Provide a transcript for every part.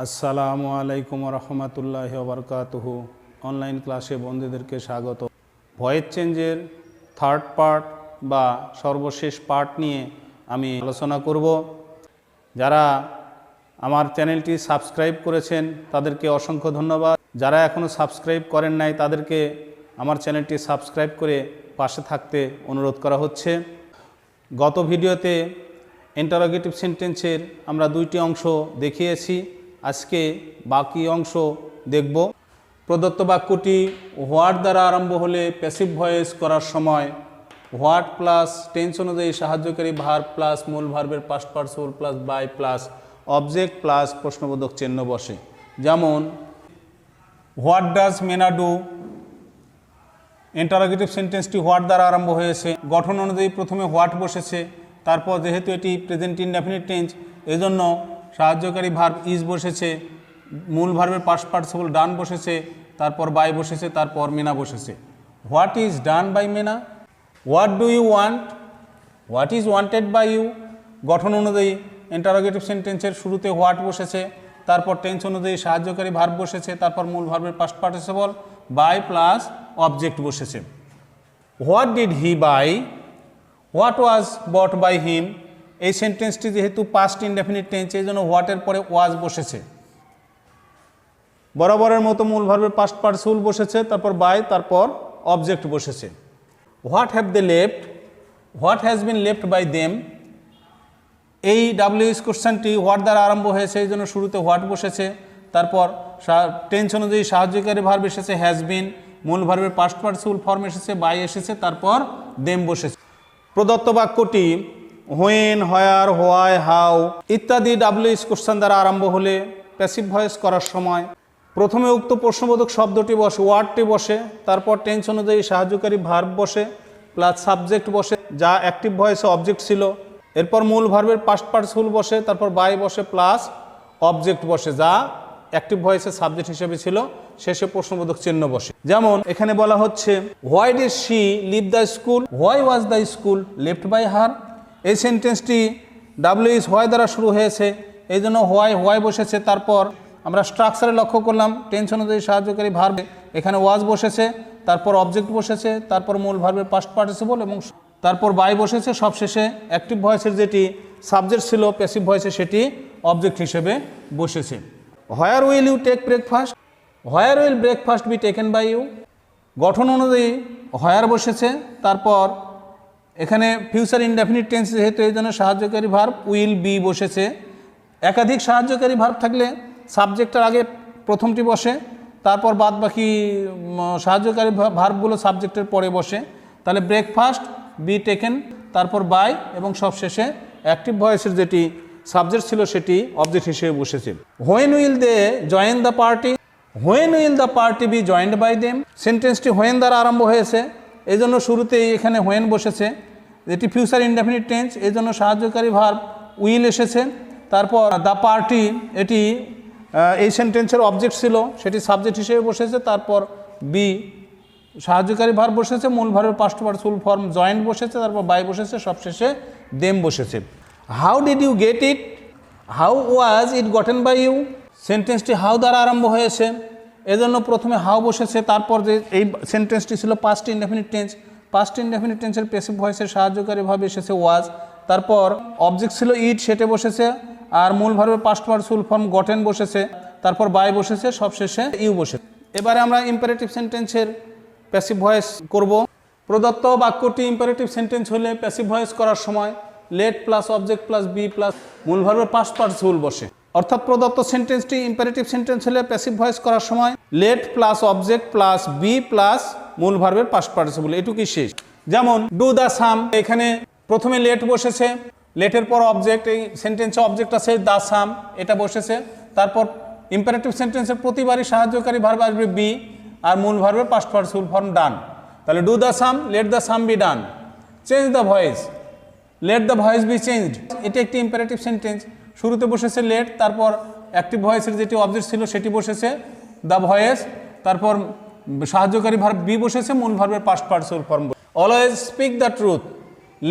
আসসালামু আলাইকুম রহমতুল্লাহ বরকাতুহু অনলাইন ক্লাসে বন্ধুদেরকে স্বাগত। ভয়েস চেঞ্জের থার্ড পার্ট বা সর্বশেষ পার্ট নিয়ে আমি আলোচনা করব। যারা আমার চ্যানেলটি সাবস্ক্রাইব করেছেন, তাদেরকে অসংখ্য ধন্যবাদ। যারা এখনও সাবস্ক্রাইব করেন নাই, তাদেরকে আমার চ্যানেলটি সাবস্ক্রাইব করে পাশে থাকতে অনুরোধ করা হচ্ছে। গত ভিডিওতে ইন্টারোগেটিভ সেন্টেন্সের আমরা দুইটি অংশ দেখিয়েছি। আজকে বাকি অংশ দেখব। প্রদত্ত বাক্যটি হোয়াট দ্বারা আরম্ভ হলে প্যাসিভ ভয়েস করার সময় হোয়াট প্লাস টেন্স অনুযায়ী সাহায্যকারী ভার প্লাস মূল ভার্বের past participle plus by plus object plus প্রশ্নবোধক চিহ্ন বসে। যেমন what does Meena do interrogative সেন্টেন্সটি what দ্বারা আরম্ভ হয়েছে। গঠন অনুযায়ী প্রথমে হোয়াট বসেছে, তারপর যেহেতু এটি প্রেজেন্ট ইনডেফিনিট টেন্স এজন্য সাহায্যকারী ভার্ব ইজ বসেছে, মূল ভার্বের পাস্ট পার্টিসিপল ডান বসেছে, তারপর বাই বসেছে, তারপর মেনা বসেছে। What is done by Meena what do you want what is wanted by you গঠন অনুযায়ী ইন্টারোগেটিভ সেন্টেন্সের শুরুতে হোয়াট বসেছে, তারপর টেন্স অনুযায়ী সাহায্যকারী ভার্ব বসেছে, তারপর মূল ভার্বের past participle by plus object বসেছে। What did he buy what was bought by him এই সেন্টেন্সটি যেহেতু পাস্ট ইনডেফিনিট টেন্স এই জন্য হোয়াটের পরে ওয়াজ বসেছে। বরাবরের মতো মূল ভার্বের পাস্ট পার্সুল বসেছে, তারপর বাই তারপর অবজেক্ট বসেছে। What have they left what has been left by them এই ডাব্লিউএস কোশ্চেনটি হোয়াট দ্বারা আরম্ভ হয়েছে, এই জন্য শুরুতে হোয়াট বসেছে। তারপর টেন্স অনুযায়ী সাহায্যকারী ভার্ব এসেছে হ্যাজ বিন মূল ভার্বের পাস্ট পার্সুল ফর্ম এসেছে বাই এসেছে, তারপর দেম বসেছে। প্রদত্ত বাক্যটি হোয়েন হয়ার হোয়াই হাউ ইত্যাদি ডাব্লিউএস কোশ্চেন দ্বারা আরম্ভ হলে প্যাসিভ ভয়েস করার সময় প্রথমে উক্ত প্রশ্নবোধক শব্দটি বসে ওয়ার্ডটি বসে, তারপর টেন্স অনুযায়ী সাহায্যকারী ভার্ব বসে প্লাস সাবজেক্ট বসে, যা অ্যাক্টিভ ভয়েসে অবজেক্ট ছিল। এরপর মূল ভার্বের পাস্ট পার্সফুল বসে, তারপর বাই বসে প্লাস অবজেক্ট বসে, যা অ্যাক্টিভ ভয়েসের সাবজেক্ট হিসেবে ছিল। শেষে প্রশ্নবোধক চিহ্ন বসে। যেমন এখানে বলা হচ্ছে why did she leave the school why was the school left by her এই সেন্টেন্সটি ডাব্লিউ ইস হোয়াই দ্বারা শুরু হয়েছে। এই জন্য হোয়াই হোয়াই বসেছে। তারপর আমরা স্ট্রাকচারে লক্ষ্য করলাম টেন্স অনুযায়ী সাহায্যকারী ভার্বে এখানে ওয়াজ বসেছে, তারপর অবজেক্ট বসেছে, তারপর মূল ভার্বের পাস্ট পার্টিসিপল এবং তারপর বাই বসেছে। সবশেষে অ্যাক্টিভ ভয়েসের যেটি সাবজেক্ট ছিল প্যাসিভ ভয়েসে সেটি অবজেক্ট হিসেবে বসেছে। Where will you take breakfast where will breakfast be taken by you গঠন অনুযায়ী হোয়ার বসেছে। তারপর এখানে ফিউচার ইনডেফিনিট টেন্স যেহেতু এই জন্য সাহায্যকারী ভার্ব উইল বি বসেছে। একাধিক সাহায্যকারী ভার্ব থাকলে সাবজেক্টের আগে প্রথমটি বসে, তারপর বাদ বাকি সাহায্যকারী ভার্বগুলো সাবজেক্টের পরে বসে। তাহলে ব্রেকফাস্ট বি টেকেন তারপর বাই এবং সবশেষে অ্যাক্টিভ ভয়েসের যেটি সাবজেক্ট ছিল সেটি অবজেক্ট হিসেবে বসেছে। When will they join the party when will the party be joined by them সেন্টেন্সটি when দ্বারা আরম্ভ হয়েছে। এই জন্য শুরুতেই এখানে হোয়েন বসেছে, এটি ফিউচার ইনডেফিনিট টেন্স এই জন্য সাহায্যকারী ভার্ব উইল এসেছে, তারপর দ্য পার্টি এটি এই সেন্টেন্সের অবজেক্ট ছিল, সেটি সাবজেক্ট হিসেবে বসেছে, তারপর বি সাহায্যকারী ভার বসেছে, মূল ভারের পাস্ট পার্সুল ফর্ম জয়েন্ট বসেছে, তারপর বাই বসেছে, সবশেষে দেম বসেছে। How did you get it how was it gotten by you সেন্টেন্সটি how দ্বারা আরম্ভ হয়েছে? এজন্য প্রথমে হাও বসেছে, তারপর যে এই সেন্টেন্সটি ছিল past indefinite tense past indefinite টেন্সের পেসিভ ভয়েসের সাহায্যকারীভাবে এসেছে ওয়াজ তারপর অবজেক্ট ছিল ইট সেটে বসেছে, আর মূল ভার্বের পাস্ট পার্সুল ফর্ম গটেন বসেছে, তারপর বাই বসেছে, সবশেষে ইউ বসেছে। এবারে আমরা ইম্পারেটিভ সেন্টেন্সের প্যাসিভ ভয়েস করব। প্রদত্ত বাক্যটি ইম্পারেটিভ সেন্টেন্স হলে প্যাসিভ ভয়েস করার সময় let plus object plus be plus মূল ভার্বের পাস্ট পার্সিবল বসে। অর্থাৎ প্রদত্ত সেন্টেন্সটি ইম্পারেটিভ সেন্টেন্স হলে প্যাসিভ ভয়েস করার সময় let plus object plus be plus মূল ভার্বের পাস্ট পার্টিসিপল এটুকুই শেষ। যেমন ডু দ্য সাম এখানে প্রথমে লেট বসেছে লেটের পর অবজেক্ট এই সেন্টেন্সে অবজেক্ট আছে দ্য সাম এটা বসেছে, তারপর ইম্পারেটিভ সেন্টেন্সের প্রতিবারই সাহায্যকারী ভার্ব আসবে বি আর মূল ভার্বের পাস্ট পার্টিসিপল ফর্ম ডান তাহলে do the sum let the sum be done change the voice let the voice be changed এটি একটি ইম্পারেটিভ সেন্টেন্স শুরুতে বসেছে লেট, তারপর অ্যাক্টিভ ভয়েসের যেটি অবজেক্ট ছিল সেটি বসেছে দ্য ভয়েস তারপর সাহায্যকারী ভার্ব বি বসেছে, মূল ভার্বের past participle form always speak the truth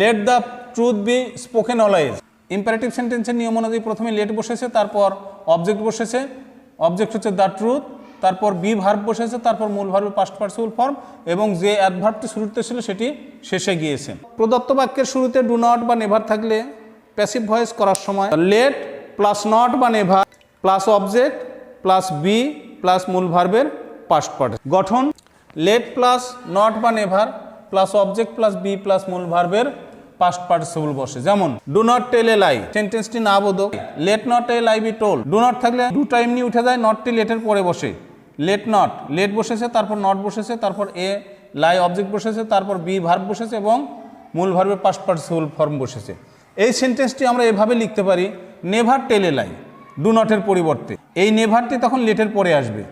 let the truth be spoken always imperative সেন্টেন্সের নিয়ম অনুযায়ী প্রথমে লেট বসেছে, তারপর অবজেক্ট বসেছে। অবজেক্ট হচ্ছে দ্য ট্রুথ তারপর বি ভার্ব বসেছে, তারপর মূল ভার্বের পাস্ট পার্সিবল ফর্ম এবং যে অ্যাডভার্বটি শুরুতে ছিল সেটি শেষে গিয়েছে। প্রদত্ত বাক্যের শুরুতে ডু নট বা নেভার থাকলে প্যাসিভ ভয়েস করার সময় লেট প্লাস নট বা never plus object plus be plus মূল ভার্বের পাস্ট পার্ট গঠন লেট প্লাস নট বা never plus object plus be plus মূল ভার্বের পাস্ট পার্টিসিপল বসে। যেমন do not tell a lie সেন্টেন্সটি না বোধক let not a lie be told do not থাকলে দুটা এমনি উঠে যায় নটটি লেটের পরে বসে। লেট নট লেট বসেছে, তারপর নট বসেছে, তারপর এ লাই অবজেক্ট বসেছে, তারপর বি ভার্ব বসেছে এবং মূল ভার্বের পাস্ট পার্টিসিপল ফর্ম বসেছে। এই সেন্টেন্সটি আমরা এভাবে লিখতে পারি নেভার টেল লাই ডু নটের পরিবর্তে। এই নেভারটি তখন লেটের পরে আসবে।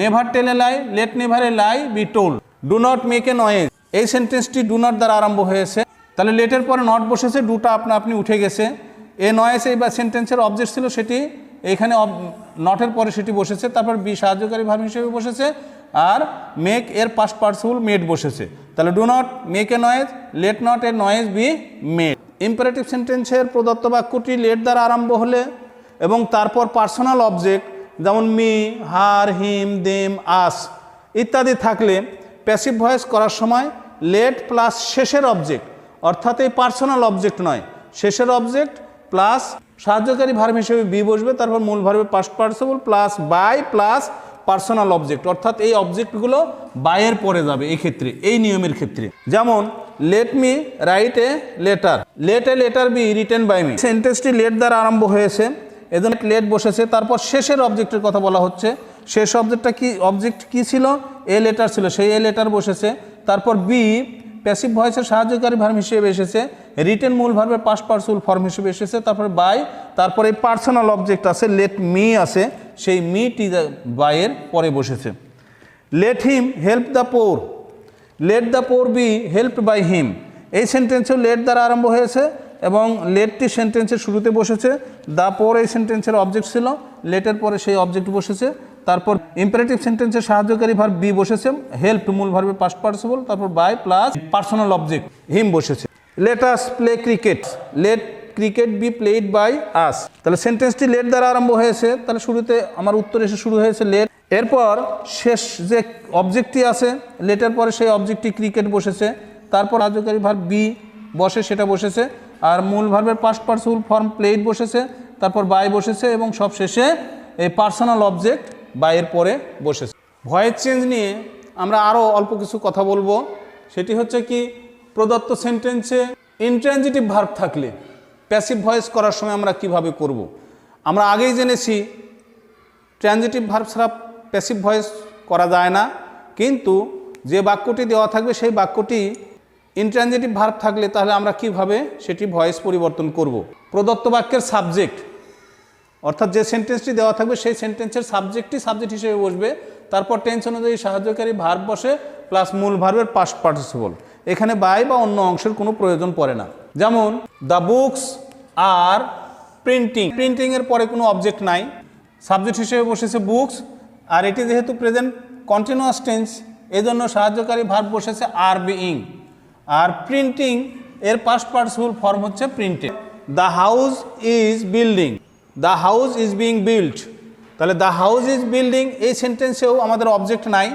Never tell lie let never lie be told do not make a noise এই সেন্টেন্সটি ডু নট দ্বারা আরম্ভ হয়েছে। তাহলে লেটের পরে নট বসেছে ডুটা আপনা আপনি উঠে গেছে। এ নয়েজ এই বা সেন্টেন্সের অবজেক্ট ছিল সেটি এখানে নটের পরে সেটি বসেছে। তারপর বি সাহায্যকারী ভাব হিসেবে বসেছে। আর মেক এর পাস্ট পার্সিবল মেড বসেছে। তাহলে do not make a noise let not a noise be made imperative সেন্টেন্সের প্রদত্ত বাক্যটি লেট দ্বারা আরম্ভ হলে এবং তারপর পার্সোনাল অবজেক্ট যেমন me her him them us ইত্যাদি থাকলে প্যাসিভ ভয়েস করার সময় লেট প্লাস শেষের অবজেক্ট অর্থাৎ এই পার্সোনাল অবজেক্ট নয়, শেষের অবজেক্ট প্লাস সাহায্যকারী ভার্ব হিসেবে বি বসবে, তারপর মূল ভার্বে past participle plus by plus personal object অর্থাৎ এই অবজেক্টগুলো বাইয়ের পরে যাবে এই ক্ষেত্রে, এই নিয়মের ক্ষেত্রে। যেমন let me write a letter let a letter be written by me সেন্টেন্সটি let দ্বারা আরম্ভ হয়েছে। এজন্য লেট বসেছে। তারপর শেষের অবজেক্টের কথা বলা হচ্ছে। শেষ অবজেক্টটা কি অবজেক্ট কি ছিল? এ লেটার ছিল। সেই এ লেটার বসেছে। তারপর বি প্যাসিভ ভয়েসের সাহায্যকারী ভার্ম হিসেবে এসেছে। রিটেন মূল ভার্বের পাস্ট পার্সুল ফর্ম হিসেবে এসেছে। তারপরে বাই তারপরে এই পার্সোনাল অবজেক্ট আছে। লেট মি আছে। সেই মিটি দ্য বাইয়ের পরে বসেছে। Let him help the poor let the poor be help by him এই সেন্টেন্সও লেট দ্বারা আরম্ভ হয়েছে এবং লেটটি সেন্টেন্সের শুরুতে বসেছে। দ্য পোর এই সেন্টেন্সের অবজেক্ট ছিল। লেটের পরে সেই অবজেক্ট বসেছে। তারপর ইম্পারেটিভ সেন্টেন্সের সাহায্যকারী ভার্ব বি বসেছে। হেল্প মূল ভার্বে পাস্ট পার্সিবল তারপর by plus personal object him বসেছে। Let us play cricket let cricket be played by us তাহলে সেন্টেন্সটি লেট দ্বারা আরম্ভ হয়েছে, তাহলে শুরুতে আমার উত্তর এসে শুরু হয়েছে লেট এরপর শেষ যে অবজেক্টটি আছে লেটের পরে সেই অবজেক্টটি ক্রিকেট বসেছে, তারপর কার্যকারী ভার্ব বি বসে সেটা বসেছে, আর মূল ভার্বের পাস্ট পার্সিবল ফর্ম প্লেড বসেছে, তারপর বাই বসেছে এবং সব শেষে এই পার্সোনাল অবজেক্ট বাইয়ের পরে বসেছে। ভয়েস চেঞ্জ নিয়ে আমরা আরও অল্প কিছু কথা বলব, সেটি হচ্ছে কি, প্রদত্ত সেন্টেন্সে ইন্ট্রানজিটিভ ভার্ব থাকলে প্যাসিভ ভয়েস করার সময় আমরা কীভাবে করব। আমরা আগেই জেনেছি ট্রানজিটিভ ভার্ব ছাড়া প্যাসিভ ভয়েস করা যায় না, কিন্তু যে বাক্যটি দেওয়া থাকবে সেই বাক্যটি ইনট্রানজিটিভ ভার্ব থাকলে তাহলে আমরা কীভাবে সেটি ভয়েস পরিবর্তন করব। প্রদত্ত বাক্যের সাবজেক্ট অর্থাৎ যে সেন্টেন্সটি দেওয়া থাকবে সেই সেন্টেন্সের সাবজেক্টই সাবজেক্ট হিসেবে বসবে, তারপর টেন্স অনুযায়ী সাহায্যকারী ভার্ব বসে প্লাস মূল ভার্বের পাস্ট পার্টিসিপল এখানে বাই বা অন্য অংশের কোনো প্রয়োজন পড়ে না যেমন দ্য বুকস আর প্রিন্টিং প্রিন্টিংয়ের পরে কোনো অবজেক্ট নাই। সাবজেক্ট হিসেবে বসেছে বুকস আর এটি যেহেতু প্রেজেন্ট কন্টিনিউয়াস টেন্স এজন্য সাহায্যকারী ভার্ব বসেছে আর বিইং আর প্রিন্টিং এর পাস্ট পার্টিসিপল ফর্ম হচ্ছে printing the house is building the house is being build তাহলে দ্য হাউস ইজ বিল্ডিং এই সেন্টেন্সেও আমাদের অবজেক্ট নাই।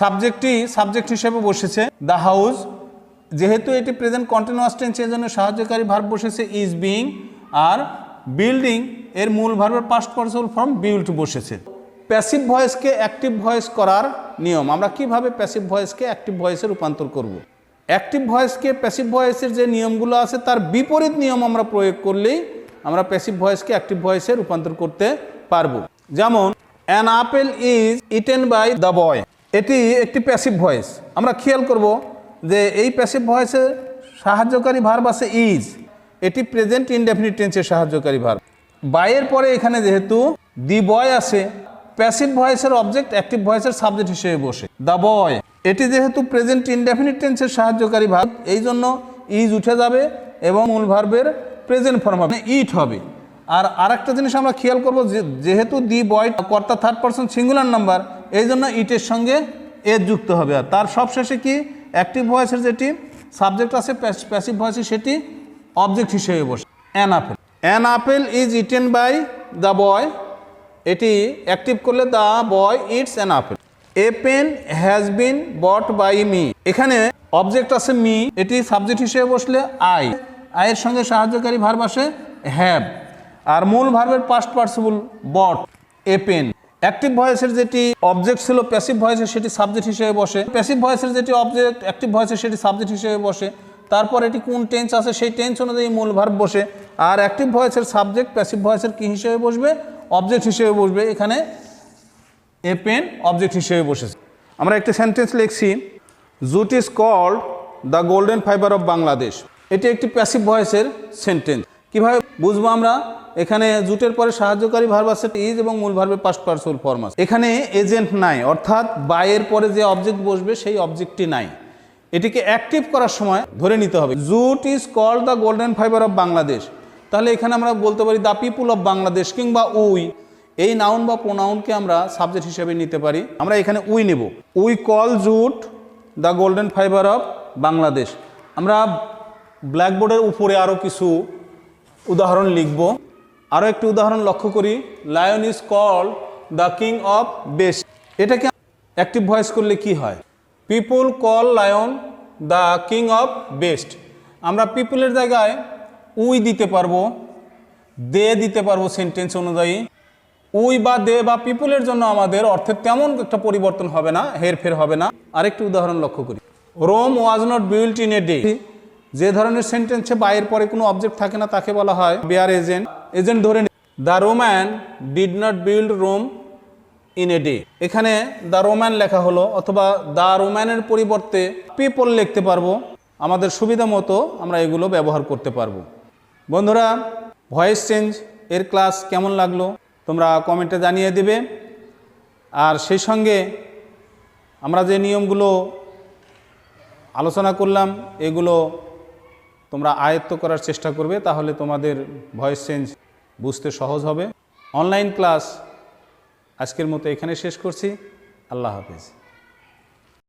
সাবজেক্টটি সাবজেক্ট হিসেবে বসেছে দ্য হাউস যেহেতু এটি প্রেজেন্ট কন্টিনিউয়াস টেন্স এর জন্য সাহায্যকারী ভার্ব বসেছে ইজ বিং আর বিল্ডিং এর মূল ভার্বের পাস্ট পার্সিবল ফর্ম বিল্ড বসেছে। প্যাসিভ ভয়েসকে অ্যাক্টিভ ভয়েস করার নিয়ম। আমরা কীভাবে প্যাসিভ ভয়েসকে অ্যাক্টিভ ভয়েসে রূপান্তর করব। অ্যাক্টিভ ভয়েসকে প্যাসিভ ভয়েসের যে নিয়মগুলো আছে, তার বিপরীত নিয়ম আমরা প্রয়োগ করলেই আমরা প্যাসিভ ভয়েসকে অ্যাক্টিভ ভয়েসে রূপান্তর করতে পারব। যেমন an apple is eaten by the boy এটি একটি প্যাসিভ ভয়েস আমরা খেয়াল করব যে এই প্যাসিভ ভয়েসের সাহায্যকারী ভার্ব আছে ইজ এটি প্রেজেন্ট ইনডেফিনিট টেন্সের সাহায্যকারী ভার্ব বাইয়ের পরে এখানে যেহেতু দি বয় আছে প্যাসিভ ভয়েসের অবজেক্ট অ্যাক্টিভ ভয়েসের সাবজেক্ট হিসেবে বসে। দ্য বয় এটি যেহেতু প্রেজেন্ট ইনডেফিনিট টেন্সের সাহায্যকারী ভার্ব এই জন্য ইজ উঠে যাবে এবং মূল ভার্বের প্রেজেন্ট ফর্ম হবে। ইট হবে। আর আরেকটা জিনিস আমরা খেয়াল করব যেহেতু দি বয় কর্তা থার্ড পার্সন সিঙ্গুলার নাম্বার এই জন্য ইটের সঙ্গে এর যুক্ত হবে। আর তার সবশেষে কি? অ্যাক্টিভ ভয়েসের যেটি সাবজেক্ট আছে প্যাসিভ ভয়েসে সেটি অবজেক্ট হিসেবে বসে। An apple an apple is eaten by the boy এটি অ্যাক্টিভ করলে the boy eats an apple a pen has been bought by me এখানে অবজেক্ট আছে মি এটি সাবজেক্ট হিসেবে বসলে আই আয়ের সঙ্গে সাহায্যকারী ভার্ব আসে হ্যাভ আর মূল ভার্বের past participle bought a pen active ভয়েসের যেটি অবজেক্ট ছিল প্যাসিভ ভয়েসের সেটি সাবজেক্ট হিসেবে বসে। প্যাসিভ ভয়েসের যেটি অবজেক্ট অ্যাক্টিভ ভয়েসের সেটি সাবজেক্ট হিসেবে বসে। তারপর এটি কোন টেন্স আছে, সেই টেন্স অনুযায়ী মূল ভার্ব বসে। আর অ্যাক্টিভ ভয়েসের সাবজেক্ট প্যাসিভ ভয়েসের কী হিসেবে বসবে? অবজেক্ট হিসেবে বসবে। এখানে এ পেন অবজেক্ট হিসেবে বসেছে। আমরা একটি সেন্টেন্স লিখছি jute is called the golden fibre of Bangladesh এটি একটি প্যাসিভ ভয়েসের সেন্টেন্স কীভাবে বুঝব আমরা? এখানে জুটের পরে সাহায্যকারী ভার্ব আছে ইজ এবং মূল ভার্বের পাস্ট পার্সোল ফর্ম আছে। এখানে এজেন্ট নাই, অর্থাৎ বাইয়ের পরে যে অবজেক্ট বসবে সেই অবজেক্টটি নাই। এটিকে অ্যাক্টিভ করার সময় ধরে নিতে হবে। Jute is call the golden fibre of Bangladesh তাহলে এখানে আমরা বলতে পারি দ্য পিপুল অফ বাংলাদেশ কিংবা উই। এই নাউন বা প্রোনাউনকে আমরা সাবজেক্ট হিসেবে নিতে পারি। আমরা এখানে উই নেব। We call jute the golden fibre of Bangladesh আমরা ব্ল্যাকবোর্ডের উপরে আরও কিছু উদাহরণ লিখব। আরও একটি উদাহরণ লক্ষ্য করি। Lion is call the king of beast এটাকে অ্যাক্টিভ ভয়েস করলে কি হয়? People call lion the king of beast আমরা পিপুলের জায়গায় উই দিতে পারব, দে দিতে পারব সেন্টেন্স অনুযায়ী। উই বা দে বা পিপুলের জন্য আমাদের অর্থের তেমন একটা পরিবর্তন হবে না, হেরফের হবে না। আরেকটি উদাহরণ লক্ষ্য করি। Rome was not built in a day যে ধরনের সেন্টেন্সে বাইয়ের পরে কোনো অবজেক্ট থাকে না, তাকে বলা হয় বেয়ার এজেন্ট এজেন্ট ধরে the Roman did not build Rome in a day এখানে দ্য রোম্যান লেখা হলো, অথবা দ্য রোম্যানের পরিবর্তে পিপল লিখতে পারব। আমাদের সুবিধা মতো আমরা এগুলো ব্যবহার করতে পারব। বন্ধুরা ভয়েস চেঞ্জ এর ক্লাস কেমন লাগল তোমরা কমেন্টে জানিয়ে দিবে। আর সেই সঙ্গে আমরা যে নিয়মগুলো আলোচনা করলাম, এগুলো তোমরা আয়ত্ত করার চেষ্টা করবে, তাহলে তোমাদের ভয়েস চেঞ্জ বুঝতে সহজ হবে। অনলাইন ক্লাস আজকের মতো এখানে শেষ করছি। আল্লাহ হাফিজ।